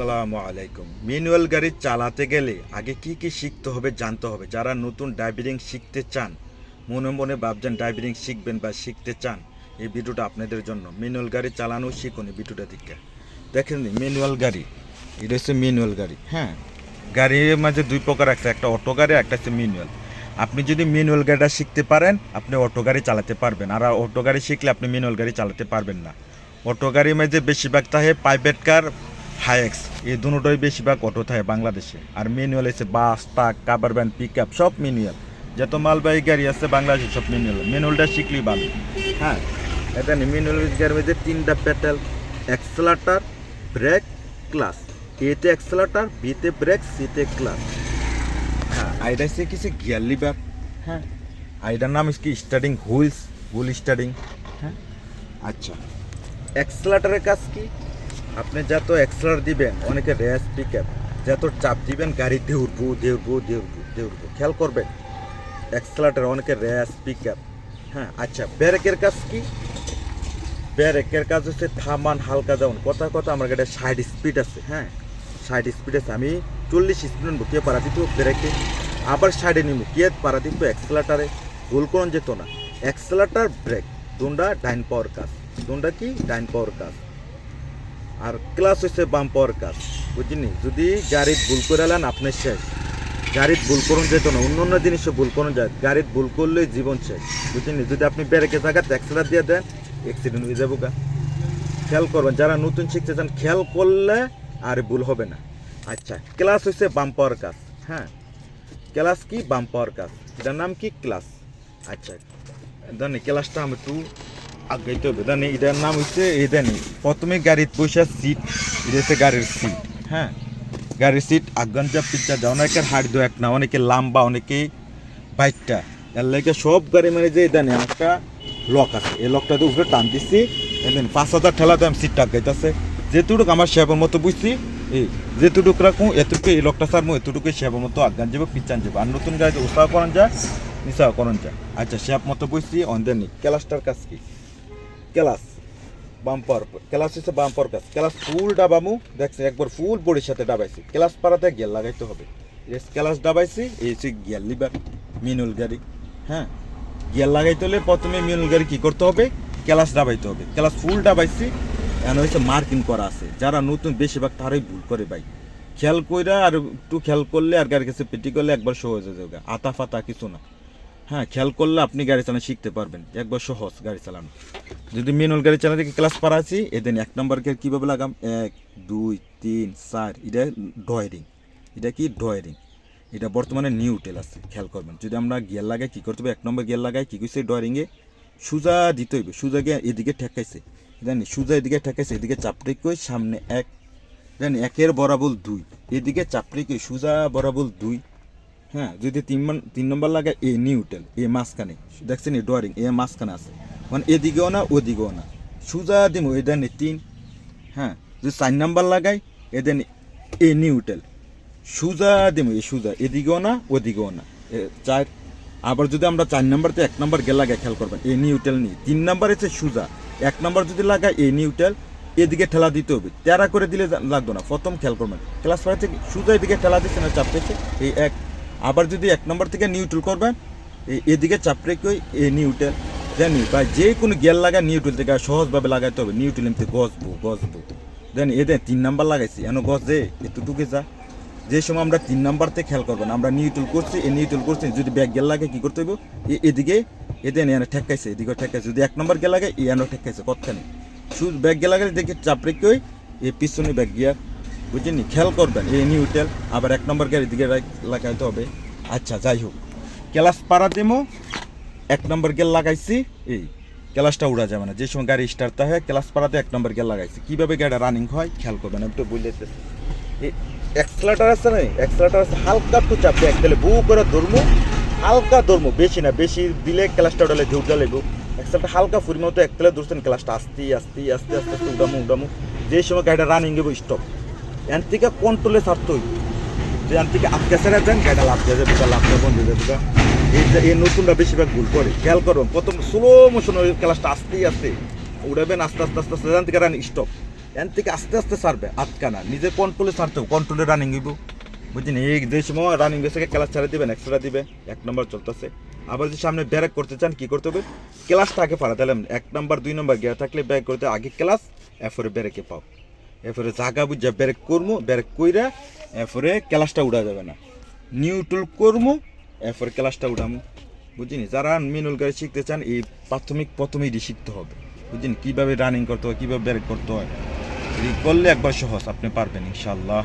আসসালামু আলাইকুম। ম্যানুয়াল গাড়ি চালাতে গেলে আগে কি কি শিখতে হবে, জানতে হবে? যারা নতুন ড্রাইভিং শিখতে চান, মনে মনে ভাবছেন ড্রাইভিং শিখবেন বা শিখতে চান, এই ভিডিওটা আপনাদের জন্য। ম্যানুয়াল গাড়ি চালানো শিখুন এই ভিডিওটা দিকে দেখেন ম্যানুয়াল গাড়ি। এটা হচ্ছে ম্যানুয়াল গাড়ি হ্যাঁ? গাড়ির মাঝে দুই প্রকার আছে, একটা অটো গাড়ি, একটা হচ্ছে ম্যানুয়াল। আপনি যদি ম্যানুয়াল গাড়িটা শিখতে পারেন, আপনি অটো গাড়ি চালাতে পারবেন। আর অটো গাড়ি শিখলে আপনি ম্যানুয়াল গাড়ি চালাতে পারবেন না। অটো গাড়ির মাঝে বেশিরভাগ থাকে প্রাইভেট কার হাইএক্স এই দুটোই বেশিরভাগ অটো থাকে বাংলাদেশে। আর ম্যানুয়াল এসে বাস ট্রাক কাবার ভ্যান পিক আপ সব ম্যানুয়াল যত মালবাহী গাড়ি আছে বাংলাদেশে সব ম্যানুয়াল ম্যানুয়ালটা শিখলেই ভালো। হ্যাঁ এটা ম্যানুয়াল গাড়ির মধ্যে তিনটা পেটেল অ্যাক্সেলাটার ব্রেক ক্লাস এতে অ্যাক্সেলাটার বিতে ব্রেক সিতে ক্লাস হ্যাঁ আইডা সে কিছু গিয়ার লিভার হ্যাঁ। আইডার নাম কি? স্টার্টিং হুইলস হুইল স্টার্টিং হ্যাঁ। আচ্ছা অ্যাক্সেলাটারের কাজ কি? আপনি যত অ্যাক্সেলার দিবেন, অনেকে রেস পিক আপ যত চাপ দিবেন, গাড়ি দেউরবো দেউরবো দেউরবো দেউরবো খেয়াল করবেন অ্যাক্সেলাটার অনেকে রেস পিক আপ হ্যাঁ আচ্ছা ব্যারেকের কাজ কি? ব্যারেকের কাজ হচ্ছে থামান, হালকা যেমন, কথা কথা আমার গাড়ির ষাট স্পিড আছে হ্যাঁ। ষাট স্পিড আছে, আমি চল্লিশ স্পিড নেব কে পারা দিত ব্রেকে আবার সাইডে নিব কে পারা দিত অ্যাক্সেলাটারে ভুল করুন যেত না। অ্যাক্সেলাটার ব্রেক, দুন্ডা ডাইন পাওয়ার কাজ। দুন্ডা কি? ডাইন পাওয়ার কাজ। আর ক্লাস হচ্ছে বাম পাওয়ার কাজ বুঝিনি যদি গাড়ির ভুল করে এলেন আপনি শেষ। গাড়ির ভুল করুন যেত না, অন্য অন্য জিনিসও ভুল করুন যায়। গাড়ির ভুল করলেই জীবন শেষ বুঝিনি যদি আপনি ব্রেকে জায়গাতে অ্যাক্সেলার দিয়ে দেন অ্যাক্সিডেন্ট হয়ে যাব গা। খেয়াল করবেন, যারা নতুন শিখতে চান, খেয়াল করলে আর ভুল হবে না। আচ্ছা ক্লাস হচ্ছে বাম পাওয়ার কাজ হ্যাঁ? ক্লাস কি? বাম পাওয়ার কাজ। এটার নাম কি? ক্লাস। আচ্ছা জানি ক্লাসটা আমি একটু আগাইতে হবে। জানি, এটার নাম হচ্ছে এই জানি, প্রথমে গাড়ির পয়সা সিট এটা হচ্ছে গাড়ির সিট হ্যাঁ? গাড়ির সিট আগান যা পিচ্ছা যা অনেকের হাট দো এক না, অনেকে লম্বা, অনেকে বাইকটা। এর লাগে সব গাড়ি মানে যে জানি, একটা লক আছে। এই লকটাতে উপরে টান দিচ্ছি দেন পাঁচ হাজার ঠেলাতে আমি সিটটা আগাইতেছে। যেটুক আমার সেবার মতো বুঝছি এই যেটুক রাখুন এতটুকু এই লকটা সারমু এতটুকু সেবার মতো আগান যাব পিচান যাব। আর নতুন গাড়িতে উৎসাহ করান যায় নিশাও করান যায় আচ্ছা শেপ মতো বুঝছি, অন্ধের ক্লাসটার কাজ কি? ক্লাস, বাম্পার, ক্লাস হচ্ছে বাম্পার কাজ ক্লাস ফুল ডাবামু দেখছি একবার ফুল বডির সাথে ডাবাইছি। ক্লাস পাড়াতে গিয়ার লাগাইতে হবে। ক্লাস ডাবাইছি, এই হচ্ছে গিয়ার লিবার মিনুল গাড়ি। হ্যাঁ গিয়ার লাগাইতে হলে প্রথমে মিনুল গাড়ি কী করতে হবে? ক্লাস ডাবাইতে হবে। ক্লাস ফুল ডাবাইছি, এখন হচ্ছে মার্কিং করা আছে। যারা নতুন, বেশিরভাগ তারাই ভুল করে ভাই। খেয়াল কইরা আর একটু খেয়াল করলে আর গাড়ির কাছে পেটি করলে একবার সহজ হয়ে যাবে। আতা ফাতা কিছু না। হ্যাঁ খেয়াল করলে আপনি গাড়ি চালানো শিখতে পারবেন। একবার সহজ গাড়ি চালানো। যদি ম্যানুয়াল গাড়ি চালানো চালাতে ক্লাস পারা আছি এদিন এক নম্বর গিয়ার কীভাবে লাগাম? এক, দুই, তিন, চার, এটা ডয়ারিং এটা কি ডয়ারিং এটা বর্তমানে নিউটেল আছে, খেয়াল করবেন। যদি আমরা গিয়ার লাগাই, কী করতে হবে? এক নম্বর গিয়ার লাগাই, কী করছে? ডয়ারিংয়ে সুজা দিতে হইবে। সুজা গিয়ে এদিকে ঠেকাইছে। জানি সুজা এদিকে ঠেকাইছে, এদিকে চাপড়ে কই সামনে এক জানি একের বরাবর দুই। এদিকে চাপড়ে কই সুজা বরাবর দুই। হ্যাঁ যদি তিন তিন নম্বর লাগায় এ নিউটেল এ মাঝখানে। দেখছেন এই ডয়ারিং এ মাঝখানে আছে। মানে এদিকেও না, ওদিকেও না। সুজা দিম এদের তিন। হ্যাঁ যদি চার নাম্বার লাগাই এদের এ নিউটেল সুজা দিম, এ সুজা। এদিকেও না, ওদিকেও না। চার আবার যদি আমরা চার নাম্বারতে এক নাম্বার গে লাগাই খেয়াল করবেন, এ নিউটেল নিই। তিন নাম্বার হচ্ছে সুজা। এক নাম্বার যদি লাগাই, এ নিউটেল এদিকে ঠেলা দিতে হবে। তেরা করে দিলে লাগতো না। প্রথম খেয়াল করবেন। ক্লাস ফাইভ থেকে সুজা এদিকে ঠেলা দিচ্ছে না চাপ পেয়েছে এই এক আবার যদি এক নম্বর থেকে নিউট্রাল করবেন এদিকে চাপ রেখে এ নিউট্রাল জানি বা যে কোনো গিয়ার লাগা নিউট্রাল থেকে সহজভাবে লাগাইতে হবে। নিউট্রাল এমনি গছবো গছবো। জানি এদের তিন নাম্বার লাগাইছি। এন গছ যে এতটুকু যা। যে সময় আমরা তিন নাম্বারতে খেয়াল করব না, আমরা নিউট্রাল করছি, এ নিউট্রাল করছি, যদি ব্যাগ গেল লাগে কী করতে হইব? এ- এদিকে এদের এনে ঠেকাইছে এদিকে ঠেকাইছে। যদি এক নম্বর গেল লাগে, এ এনে ঠেকাইছে, কতখানি? শুধু ব্যাগ গেল লাগে দেখে চাপ রেখে এ পিছনে ব্যাগ গিয়ার, বুঝছেন খেয়াল করবেন, এ নিউটেল আবার এক নম্বর গাড়ির দিকে রাখ- লাগাইতে হবে। আচ্ছা যাই হোক। ক্লাস পাড়া দেমো। এক নম্বর গেল লাগাইছি। এই, ক্লাসটা উড়া যাবে না। যে সময় গাড়ি স্টার্ট হয়, ক্লাস পাড়াতে এক নম্বর গেল লাগাইছি। কীভাবে গাড়িটা রানিং হয়, খেয়াল করবেন একটু বুঝলেতে এই এক্সেলাটার আছে না? এক্সেলাটার আছে, হালকা একটু চাপবে এক দিলে বউ করে ধরমু। হালকা ধরমু, বেশি না, বেশি দিলে ক্লাসটা উঠালে ঢেউটা লাগবো। এক্সেলটা হালকা ফুরি মতো এক তেলে ধরছেন, ক্লাসটা আস্তে আস্তে আস্তে আস্তে আস্তে উঠামু উঠামু যে সময় গাড়িটা রানিং দেবো স্টপ এর থেকে কন্ট্রোলে ছাড়তে হইব। যে এর থেকে আটকে ছেড়ে দেন গাড়িটা লাভ দিয়ে যাবে লাভ দিয়ে, বন্ধ হয়ে যাবে এই নতুনটা বেশিরভাগ ভুল করে। খেয়াল করবেন প্রথম স্লো মোশন ওই ক্লাসটা আস্তে আস্তে উড়াবেন আস্তে আস্তে আস্তে আস্তে এখান থেকে রান স্টপ এন থেকে আস্তে আস্তে সারবে আটকানা নিজের কন্ট্রোলে সারতে কন্ট্রোলে রানিং হইব। বুঝছেন? এই যে সময় রানিং বেসে ক্লাস ছাড়া দিবেন এক্সট্রা দিবে এক নম্বর চলতেছে। আবার যদি সামনে ব্যারেক করতে চান, কি করতে হবে? ক্লাসটা আগে পাড়া তাহলে এক নম্বর দুই নম্বর গিয়ার থাকলে ব্যাক করতে, আগে ক্লাস এরপরে ব্যারেকে পাও। এরপরে জাগা বুঝা ব্যারেক করব ব্যারেক কইরা এরপরে ক্লাসটা উড়া যাবে না। নিউট্রল করব এরপরে ক্লাসটা উঠামো বুঝিনি? যারা মিনুল গাড়ি শিখতে চান, এই প্রাথমিক প্রথমেই শিখতে হবে। বুঝিনি? কীভাবে রানিং করতে হয়, কীভাবে ব্যারেক করতে হয়। করলে একবার সহজ, আপনি পারবেন ইনশাল্লাহ